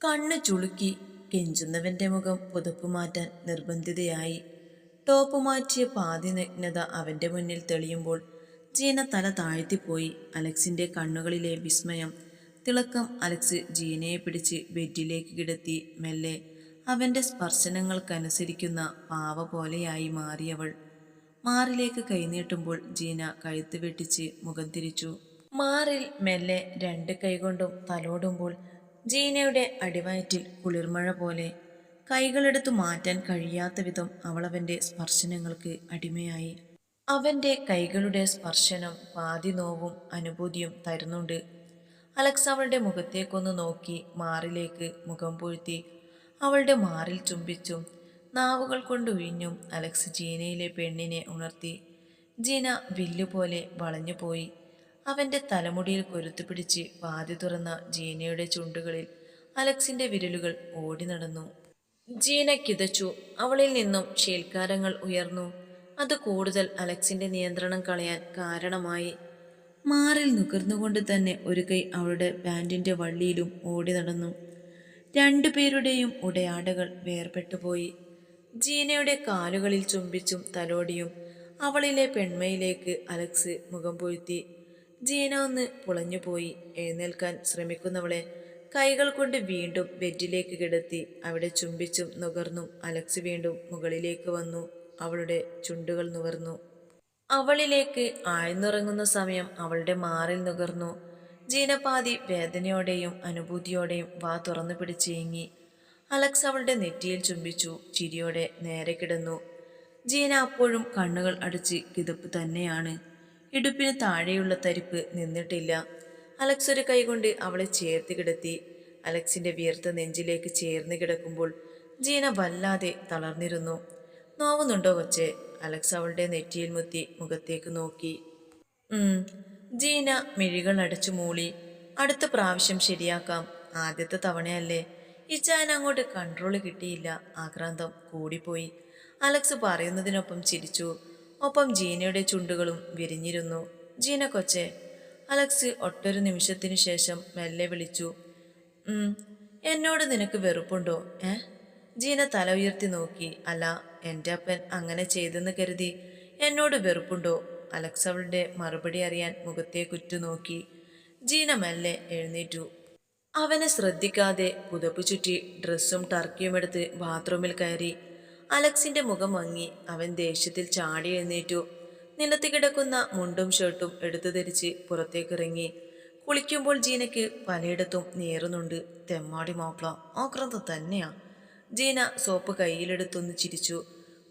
കണ്ണു ചുളുക്കി കെഞ്ചുന്നവന്റെ മുഖം പുതപ്പ് മാറ്റാൻ നിർബന്ധിതയായി. ടോപ്പ് മാറ്റിയ പാതി നഗ്നത അവന്റെ മുന്നിൽ തെളിയുമ്പോൾ ജീന തല താഴ്ത്തിപ്പോയി. അലക്സിന്റെ കണ്ണുകളിലെ വിസ്മയം തിളക്കം അലക്സ് ജീനയെ പിടിച്ച് ബെഡിലേക്ക് കിടത്തി. മെല്ലെ അവന്റെ സ്പർശനങ്ങൾക്കനുസരിക്കുന്ന പാവ പോലെയായി മാറിയവൾ. മാറിലേക്ക് കൈനീട്ടുമ്പോൾ ജീന കഴുത്ത് വെട്ടിച്ച് മുഖം തിരിച്ചു. മാറിൽ മെല്ലെ രണ്ട് കൈകൊണ്ടും തലോടുമ്പോൾ ജീനയുടെ അടിവയറ്റിൽ കുളിർമഴ പോലെ കൈകളെടുത്തു മാറ്റാൻ കഴിയാത്ത വിധം അവളവന്റെ സ്പർശനങ്ങൾക്ക് അടിമയായി. അവന്റെ കൈകളുടെ സ്പർശനം പാതി നോവും അനുഭൂതിയും തരുന്നുണ്ട്. അലക്സ് അവളുടെ മുഖത്തേക്കൊന്ന് നോക്കി മാറിലേക്ക് മുഖം പൂഴ്ത്തി അവളുടെ മാറിൽ ചുംബിച്ചും നാവുകൾ കൊണ്ട് ഉഴിഞ്ഞും അലക്സ് ജീനയിലെ പെണ്ണിനെ ഉണർത്തി ജീന വില്ലുപോലെ വളഞ്ഞുപോയി. അവന്റെ തലമുടിയിൽ കൊരുത്തു പിടിച്ച് വാതി തുറന്ന ജീനയുടെ ചുണ്ടുകളിൽ അലക്സിന്റെ വിരലുകൾ ഓടി നടന്നു. ജീന കിതച്ചു. അവളിൽ നിന്നും ഷീൽക്കാരങ്ങൾ ഉയർന്നു. അത് കൂടുതൽ അലക്സിന്റെ നിയന്ത്രണം കളയാൻ കാരണമായി. മാറിൽ നുകർന്നുകൊണ്ട് തന്നെ ഒരു കൈ അവളുടെ പാൻറിന്റെ വള്ളിയിലും ഓടി നടന്നു. രണ്ടുപേരുടെയും ഉടയാടകൾ വേർപെട്ടുപോയി ജീനയുടെ കാലുകളിൽ ചുംബിച്ചും തലോടിയും അവളിലെ പെൺമയിലേക്ക് അലക്സ് മുഖം പൊഴുത്തി ജീന ഒന്ന് പുളഞ്ഞുപോയി എഴുന്നേൽക്കാൻ ശ്രമിക്കുന്നവളെ കൈകൾ കൊണ്ട് വീണ്ടും ബെഡിലേക്ക് കിടത്തി അവിടെ ചുംബിച്ചും നുകർന്നും അലക്സ് വീണ്ടും മുകളിലേക്ക് വന്നു. അവളുടെ ചുണ്ടുകൾ നുകർന്നു. അവളിലേക്ക് ആഴ്ന്നുറങ്ങുന്ന സമയം അവളുടെ മാറിൽ നുകർന്നു. ജീനപാതി വേദനയോടെയും അനുഭൂതിയോടെയും വാ തുറന്നു പിടിച്ചേങ്ങി അലക്സ് അവളുടെ നെറ്റിയിൽ ചുംബിച്ചു ചിരിയോടെ നേരെ കിടന്നു. ജീന അപ്പോഴും കണ്ണുകൾ അടിച്ച് കിതപ്പ് തന്നെയാണ്. ഇടുപ്പിന് താഴെയുള്ള തരിപ്പ് നിന്നിട്ടില്ല. അലക്സ് ഒരു കൈകൊണ്ട് അവളെ ചേർത്ത് കിടത്തി. അലക്സിന്റെ വിയർത്ത നെഞ്ചിലേക്ക് ചേർന്ന് കിടക്കുമ്പോൾ ജീന വല്ലാതെ തളർന്നിരുന്നു. നോവുന്നുണ്ടോ കൊച്ചെ? അലക്സ് അവളുടെ നെറ്റിയിൽ മുത്തി മുഖത്തേക്ക് നോക്കി. ജീന മിഴികൾ അടച്ചു മൂളി. അടുത്ത പ്രാവശ്യം ശരിയാക്കാം. ആദ്യത്തെ തവണയല്ലേ. ഇച്ചാൻ അങ്ങോട്ട് കൺട്രോൾ കിട്ടിയില്ല. ആക്രാന്തം കൂടിപ്പോയി. അലക്സ് പറയുന്നതിനൊപ്പം ചിരിച്ചു. ഒപ്പം ജീനയുടെ ചുണ്ടുകളും വിരിഞ്ഞിരുന്നു. ജീന കൊച്ചെ അലക്സ് ഒട്ടൊരു നിമിഷത്തിനു ശേഷം മെല്ലെ വിളിച്ചു. എന്നോട് നിനക്ക് വെറുപ്പുണ്ടോ? ഏ? ജീന തല ഉയർത്തി നോക്കി. അല്ല എന്റെ അപ്പൻ അങ്ങനെ ചെയ്തെന്ന് കരുതി എന്നോട് വെറുപ്പുണ്ടോ? അലക്സ് അവളുടെ മറുപടി അറിയാൻ മുഖത്തെ കുറ്റുനോക്കി ജീന മെല്ലെ എഴുന്നേറ്റു. അവനെ ശ്രദ്ധിക്കാതെ പുതപ്പ് ചുറ്റി ഡ്രസ്സും ടർക്കിയും എടുത്ത് ബാത്റൂമിൽ കയറി. അലക്സിന്റെ മുഖം മങ്ങി. അവൻ ദേഷ്യത്തിൽ ചാടി എഴുന്നേറ്റു. നിലത്ത് കിടക്കുന്ന മുണ്ടും ഷർട്ടും എടുത്തു ധരിച്ച് പുറത്തേക്കിറങ്ങി. കുളിക്കുമ്പോൾ ജീനയ്ക്ക് പലയിടത്തും നേറുന്നുണ്ട്. തെമ്മാടി മോപ്ല ആക്രാന്തം തന്നെയാ. ജീന സോപ്പ് കയ്യിലെടുത്തൊന്ന് ചിരിച്ചു.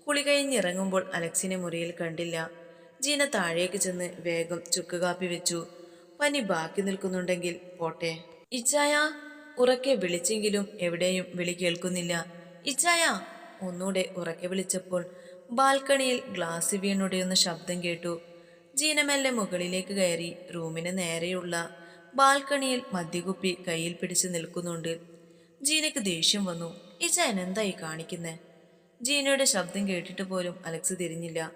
കുളി കഴിഞ്ഞിറങ്ങുമ്പോൾ അലക്സിനെ മുറിയിൽ കണ്ടില്ല. ജീന താഴേക്ക് ചെന്ന് വേഗം ചുക്ക് കാപ്പി വെച്ചു. പനി ബാക്കി നിൽക്കുന്നുണ്ടെങ്കിൽ പോട്ടെ. ഇച്ചായ ഉറക്കെ വിളിച്ചെങ്കിലും എവിടെയും വിളി കേൾക്കുന്നില്ല. ഇച്ചായ ഒന്നൂടെ ഉറക്കെ വിളിച്ചപ്പോൾ ബാൽക്കണിയിൽ ഗ്ലാസ് വീണുടയുന്ന ശബ്ദം കേട്ടു. ജീനമെല്ലെ മുകളിലേക്ക് കയറി റൂമിന് നേരെയുള്ള ബാൽക്കണിയിൽ മദ്യകുപ്പി കയ്യിൽ പിടിച്ച് നിൽക്കുന്നുണ്ട്. ജീനയ്ക്ക് ദേഷ്യം വന്നു. ഇച്ചായൻ എന്തായി കാണിക്കുന്നേ? ജീനയുടെ ശബ്ദം കേട്ടിട്ട് പോലും അലക്സ് തിരിഞ്ഞില്ല.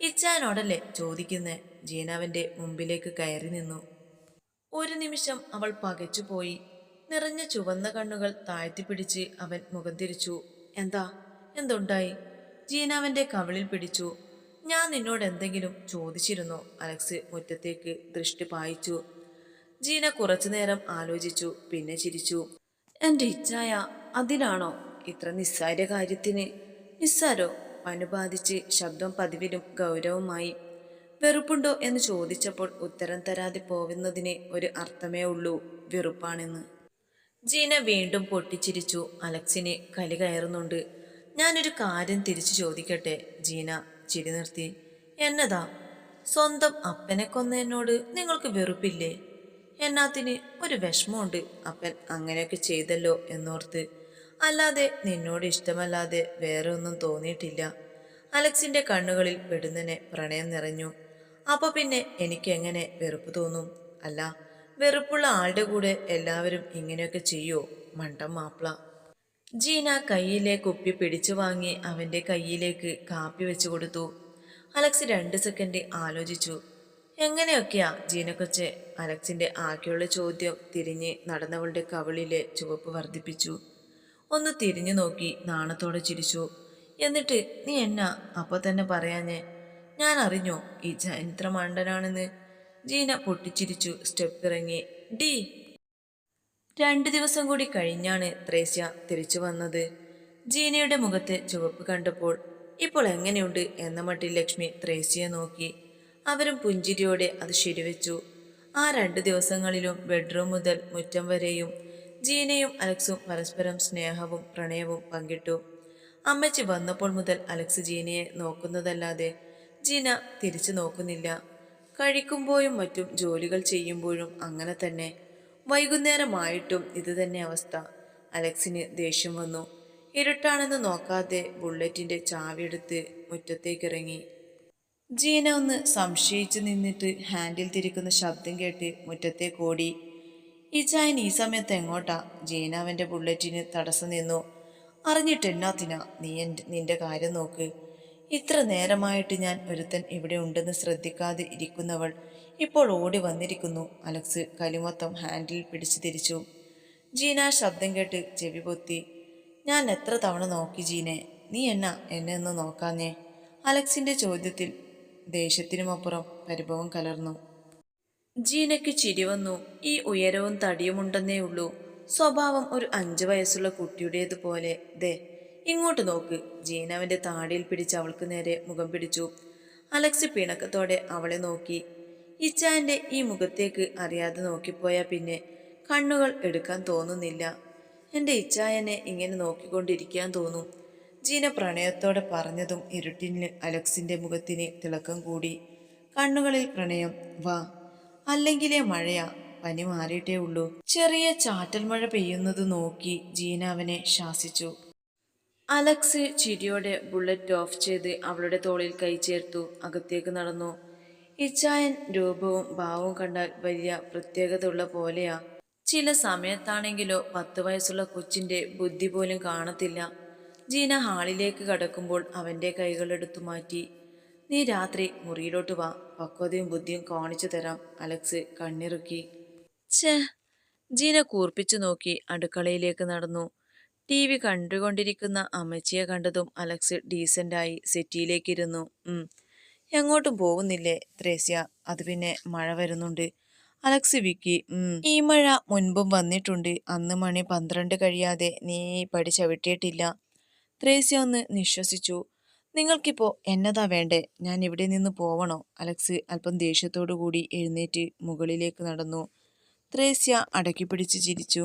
ഇച്ചാനോടല്ലേ ചോദിക്കുന്നേ? ജീന അവന്റെ മുമ്പിലേക്ക് കയറി നിന്നു. ഒരു നിമിഷം അവൾ പകച്ചുപോയി. നിറഞ്ഞ ചുവന്ന കണ്ണുകൾ താഴ്ത്തിപ്പിടിച്ച് അവൻ മുഖം തിരിച്ചു. എന്താ? എന്തുണ്ടായി? ജീന അവന്റെ കവിളിൽ പിടിച്ചു. ഞാൻ നിന്നോട് എന്തെങ്കിലും ചോദിച്ചിരുന്നു? അലക്സ് മുറ്റത്തേക്ക് ദൃഷ്ടി പായിച്ചു. ജീന കുറച്ചു നേരം ആലോചിച്ചു പിന്നെ ചിരിച്ചു. എന്റെ ഇച്ഛായ അതിനാണോ ഇത്ര നിസ്സാര കാര്യത്തിന്? നിസ്സാരോ? അനുബാധിച്ച് ശബ്ദം പതിവിലും ഗൗരവമായി വെറുപ്പുണ്ടോ എന്ന് ചോദിച്ചപ്പോൾ ഉത്തരം തരാതെ പോവുന്നതിന് ഒരു അർത്ഥമേ ഉള്ളൂ. വെറുപ്പാണെന്ന്. ജീന വീണ്ടും പൊട്ടിച്ചിരിച്ചു. അലക്സിന് കലി കയറുന്നുണ്ട്. ഞാനൊരു കാര്യം തിരിച്ചു ചോദിക്കട്ടെ ജീന? ചിരി നിർത്തി. എന്നതാ? സ്വന്തം അപ്പനെ കൊന്ന എന്നോട് നിങ്ങൾക്ക് വെറുപ്പില്ലേ? എന്നാത്തിന് ഒരു വിഷമമുണ്ട്. അപ്പൻ അങ്ങനെയൊക്കെ ചെയ്തല്ലോ എന്നോർത്ത്. അല്ലാതെ നിന്നോട് ഇഷ്ടമല്ലാതെ വേറെ ഒന്നും തോന്നിയിട്ടില്ല. അലക്സിന്റെ കണ്ണുകളിൽ പെടുന്നനെ പ്രണയം നിറഞ്ഞു. അപ്പൊ പിന്നെ എനിക്ക് എങ്ങനെ വെറുപ്പ് തോന്നും? അല്ല വെറുപ്പുള്ള ആളുടെ കൂടെ എല്ലാവരും ഇങ്ങനെയൊക്കെ ചെയ്യോ? മണ്ടം മാപ്പിള ജീന കയ്യിലെ കുപ്പി പിടിച്ചു വാങ്ങി അവന്റെ കയ്യിലേക്ക് കാപ്പി വെച്ചു കൊടുത്തു. അലക്സ് രണ്ട് സെക്കൻഡ് ആലോചിച്ചു. എങ്ങനെയൊക്കെയാ ജീനക്കൊച്ച്? അലക്സിന്റെ ആകെയുള്ള ചോദ്യം തിരിഞ്ഞ് നടന്നവളുടെ കവിളിലെ ചുവപ്പ് വർദ്ധിപ്പിച്ചു. ഒന്ന് തിരിഞ്ഞു നോക്കി നാണത്തോടെ ചിരിച്ചു. എന്നിട്ട് നീ എന്നാ? അപ്പൊ തന്നെ പറയാഞ്ഞേ. ഞാൻ അറിഞ്ഞോ ഈ ചരിത്ര മണ്ടനാണെന്ന് ജീന പൊട്ടിച്ചിരിച്ചു സ്റ്റെപ്പ് ഇറങ്ങി. ഡി രണ്ടു ദിവസം കൂടി കഴിഞ്ഞാണ് ത്രേസ്യ തിരിച്ചു വന്നത്. ജീനയുടെ മുഖത്തെ ചുവപ്പ് കണ്ടപ്പോൾ ഇപ്പോൾ എങ്ങനെയുണ്ട്? എന്ന മട്ടിൽ ലക്ഷ്മി ത്രേസ്യയെ നോക്കി. അവരും പുഞ്ചിരിയോടെ അത് ശരിവെച്ചു. ആ രണ്ട് ദിവസങ്ങളിലും ബെഡ്റൂം മുതൽ മുറ്റം വരെയും ജീനയും അലക്സും പരസ്പരം സ്നേഹവും പ്രണയവും പങ്കിട്ടു. അമ്മച്ചി വന്നപ്പോൾ മുതൽ അലക്സ് ജീനയെ നോക്കുന്നതല്ലാതെ ജീന തിരിച്ചു നോക്കുന്നില്ല. കഴിക്കുമ്പോഴും മറ്റും ജോലികൾ ചെയ്യുമ്പോഴും അങ്ങനെ തന്നെ. വൈകുന്നേരമായിട്ടും ഇതുതന്നെ അവസ്ഥ. അലക്സിന് ദേഷ്യം വന്നു. ഇരുട്ടാണെന്ന് നോക്കാതെ ബുള്ളറ്റിന്റെ ചാവിയെടുത്ത് മുറ്റത്തേക്കിറങ്ങി. ജീന ഒന്ന് സംശയിച്ചു നിന്നിട്ട് ഹാൻഡിൽ തിരിക്കുന്ന ശബ്ദം കേട്ട് മുറ്റത്തേക്ക് ഓടി. ഇജായൻ ഈ സമയത്ത് എങ്ങോട്ടാ? ജീന അവന്റെ ബുള്ളറ്റിന് തടസ്സം നിന്നു. അറിഞ്ഞിട്ടെന്നാത്തിനാ നീ നിന്റെ കാര്യം നോക്ക്. ഇത്ര നേരമായിട്ട് ഞാൻ ഒരുത്തൻ ഇവിടെ ഉണ്ടെന്ന് ശ്രദ്ധിക്കാതെ ഇരിക്കുന്നവൾ ഇപ്പോൾ ഓടി വന്നിരിക്കുന്നു. അലക്സ് കലിമൊത്തം ഹാൻഡിൽ പിടിച്ചു തിരിച്ചു. ജീന ശബ്ദം കേട്ട് ചെവി പൊത്തി. ഞാൻ എത്ര തവണ നോക്കി ജീനെ? നീ എന്നാ എന്നെ ഒന്ന് നോക്കാഞ്ഞേ? അലക്സിന്റെ ചോദ്യത്തിൽ ദേഷ്യത്തിനുമപ്പുറം പരിഭവം കലർന്നു. ജീനയ്ക്ക് ചിരി വന്നു. ഈ ഉയരവും തടിയുമുണ്ടെന്നേ ഉള്ളൂ. സ്വഭാവം ഒരു അഞ്ചു വയസ്സുള്ള കുട്ടിയുടേതുപോലെ. ദേ ഇങ്ങോട്ട് നോക്ക്. ജീൻ അവന്റെ താടിയിൽ പിടിച്ച് അവൾക്ക് നേരെ മുഖം പിടിച്ചു. അലക്സ് പിണക്കത്തോടെ അവളെ നോക്കി. ഇച്ചാന്റെ ഈ മുഖത്തേക്ക് അറിയാതെ നോക്കിപ്പോയാൽ പിന്നെ കണ്ണുകൾ എടുക്കാൻ തോന്നുന്നില്ല. എന്റെ ഇച്ചായനെ ഇങ്ങനെ നോക്കിക്കൊണ്ടിരിക്കാൻ തോന്നും. ജീന പ്രണയത്തോടെ പറഞ്ഞതും ഇരുട്ടിന് അലക്സിന്റെ മുഖത്തിന് തിളക്കം കൂടി. കണ്ണുകളിൽ പ്രണയം വാ അല്ലെങ്കിലേ മഴയാ പനി മാറിയിട്ടേ ഉള്ളൂ. ചെറിയ ചാറ്റൽ മഴ പെയ്യുന്നത് നോക്കി ജീന അവനെ ശാസിച്ചു. അലക്സ് ചിരിയോടെ ബുള്ളറ്റ് ഓഫ് ചെയ്ത് അവളുടെ തോളിൽ കൈ ചേർത്തു അകത്തേക്ക് നടന്നു. ഇച്ചായൻ രൂപവും ഭാവവും കണ്ടാൽ വലിയ പ്രത്യേകത ഉള്ള പോലെയാ. ചില സമയത്താണെങ്കിലോ പത്ത് വയസ്സുള്ള കൊച്ചിന്റെ ബുദ്ധി പോലും കാണത്തില്ല. ജീന ഹാളിലേക്ക് കടക്കുമ്പോൾ അവന്റെ കൈകളെടുത്തു മാറ്റി. നീ രാത്രി മുറിയിലോട്ട് വാ പക്വതയും ബുദ്ധിയും കാണിച്ചു തരാം അലക്സ് കണ്ണിറുക്കി. ഛേ ജീന കൂർപ്പിച്ചു നോക്കി അടുക്കളയിലേക്ക് നടന്നു. ടി വി കണ്ടുകൊണ്ടിരിക്കുന്ന അമ്മച്ചിയെ കണ്ടതും അലക്സ് ഡീസന്റായി സെറ്റിയിലേക്കിരുന്നു. എങ്ങോട്ടും പോകുന്നില്ലേ ത്രേസ്യ? അത് പിന്നെ മഴ വരുന്നുണ്ട്. അലക്സ് വിക്കി ഈ മഴ മുൻപും വന്നിട്ടുണ്ട്. അന്ന് മണി പന്ത്രണ്ട് കഴിയാതെ നീ പടി ചവിട്ടിയിട്ടില്ല. ത്രേസ്യ ഒന്ന് നിശ്വസിച്ചു. നിങ്ങൾക്കിപ്പോ എന്നതാ വേണ്ടേ? ഞാൻ ഇവിടെ നിന്ന് പോവണോ? അലക്സ് അല്പം ദേഷ്യത്തോടു കൂടി എഴുന്നേറ്റ് മുകളിലേക്ക് നടന്നു. ത്രേസ്യ അടക്കി പിടിച്ച് ചിരിച്ചു.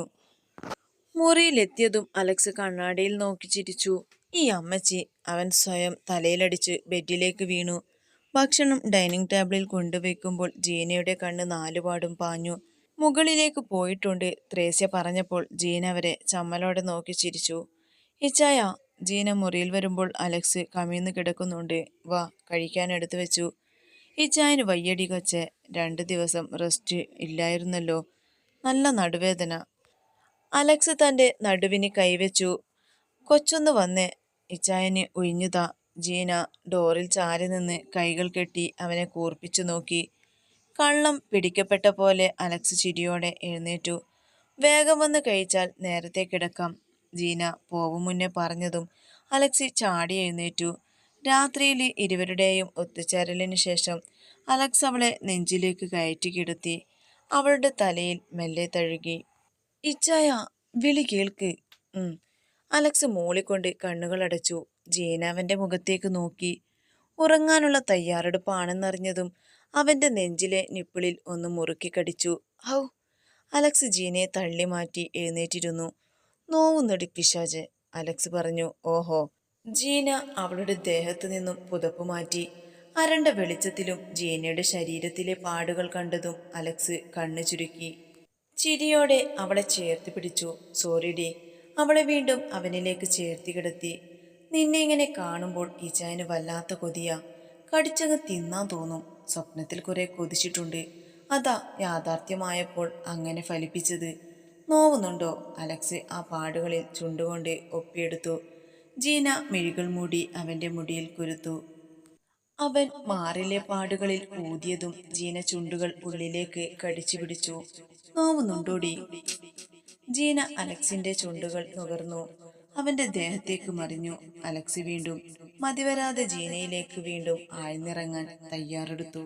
മുറിയിലെത്തിയതും അലക്സ് കണ്ണാടിയിൽ നോക്കി ചിരിച്ചു. ഈ അമ്മച്ചി അവൻ സ്വയം തലയിലടിച്ച് ബെഡിലേക്ക് വീണു. ഭക്ഷണം ഡൈനിങ് ടേബിളിൽ കൊണ്ടുവയ്ക്കുമ്പോൾ ജീനയുടെ കണ്ണ് നാലുപാടും പാഞ്ഞു. മുകളിലേക്ക് പോയിട്ടുണ്ട്. ത്രേസ്യ പറഞ്ഞപ്പോൾ ജീന അവരെ ചമ്മലോടെ നോക്കി ചിരിച്ചു. ഇച്ചായ ജീന മുറിയിൽ വരുമ്പോൾ അലക്സ് കമിഴ്ന്ന് കിടക്കുന്നുണ്ട്. വാ കഴിക്കാൻ എടുത്തു വെച്ചു. ഇച്ചായന് വയ്യടി കൊച്ചെ. രണ്ട് ദിവസം റെസ്റ്റ് ഇല്ലായിരുന്നല്ലോ. നല്ല നടുവേദന. അലക്സ് തന്റെ നടുവിന് കൈവച്ചു. കൊച്ചൊന്ന് വന്നേ. ഇച്ചായനെ ഒഴിഞ്ഞുതാ. ജീന ഡോറിൽ ചാരി നിന്ന് കൈകൾ കെട്ടി അവനെ കൂർപ്പിച്ചു നോക്കി. കള്ളം പിടിക്കപ്പെട്ട പോലെ അലക്സ് ചിരിയോടെ എഴുന്നേറ്റു. വേഗം വന്ന് കഴിച്ചാൽ നേരത്തെ കിടക്കാം. ജീന പോവും മുന്നേ പറഞ്ഞതും അലക്സി ചാടി എഴുന്നേറ്റു. രാത്രിയിൽ ഇരുവരുടെയും ഒത്തുചേരലിന് ശേഷം അലക്സ് അവളെ നെഞ്ചിലേക്ക് കയറ്റി കിടത്തി. അവളുടെ തലയിൽ മെല്ലെ തഴുകി. ഇച്ചായ വിളി കേൾക്ക്. അലക്സ് മൂളിക്കൊണ്ട് കണ്ണുകൾ അടച്ചു. ജീന മുഖത്തേക്ക് നോക്കി. ഉറങ്ങാനുള്ള തയ്യാറെടുപ്പാണെന്നറിഞ്ഞതും അവന്റെ നെഞ്ചിലെ നിപ്പിളിൽ ഒന്ന് മുറുക്കി കടിച്ചു. ഔ അലക്സ് ജീനെ തള്ളി മാറ്റി എഴുന്നേറ്റിരുന്നു. നോവുന്നടി പിശാജ് അലക്സ് പറഞ്ഞു. ഓഹോ. ജീന അവളുടെ ദേഹത്തു നിന്നും പുതപ്പ് മാറ്റി. അരണ്ട വെളിച്ചത്തിലും ജീനയുടെ ശരീരത്തിലെ പാടുകൾ കണ്ടതും അലക്സ് കണ്ണു ചുരുക്കി ചിരിയോടെ അവളെ ചേർത്ത് പിടിച്ചു. സോറി ഡി അവളെ വീണ്ടും അവനിലേക്ക് ചേർത്തി കിടത്തി. നിന്നെ ഇങ്ങനെ കാണുമ്പോൾ ഇജാന് വല്ലാത്ത കൊതിയ. കടിച്ചങ്ങ് തിന്നാൻ തോന്നും. സ്വപ്നത്തിൽ കുറെ കൊതിച്ചിട്ടുണ്ട്. അതാ യാഥാർത്ഥ്യമായപ്പോൾ അങ്ങനെ ഫലിപ്പിച്ചത്. നോവുന്നുണ്ടോ? അലക്സ് ആ പാടുകളിൽ ചുണ്ടുകൊണ്ട് ഒപ്പിയെടുത്തു. ജീന മിഴികൾ മൂടി അവന്റെ മുടിയിൽ കുരുത്തു. അവൻ മാറിലെ പാടുകളിൽ ഊതിയതും ജീന ചുണ്ടുകൾ ഉള്ളിലേക്ക് കടിച്ചു പിടിച്ചു. നോവുന്നുണ്ടോടി? ജീന അലക്സിന്റെ ചുണ്ടുകൾ നുകർന്നു. അവന്റെ ദേഹത്തേക്ക് മറിഞ്ഞു. അലക്സി വീണ്ടും മതിവരാതെ ജീനയിലേക്ക് വീണ്ടും ആഴ്ന്നിറങ്ങാൻ തയ്യാറെടുത്തു.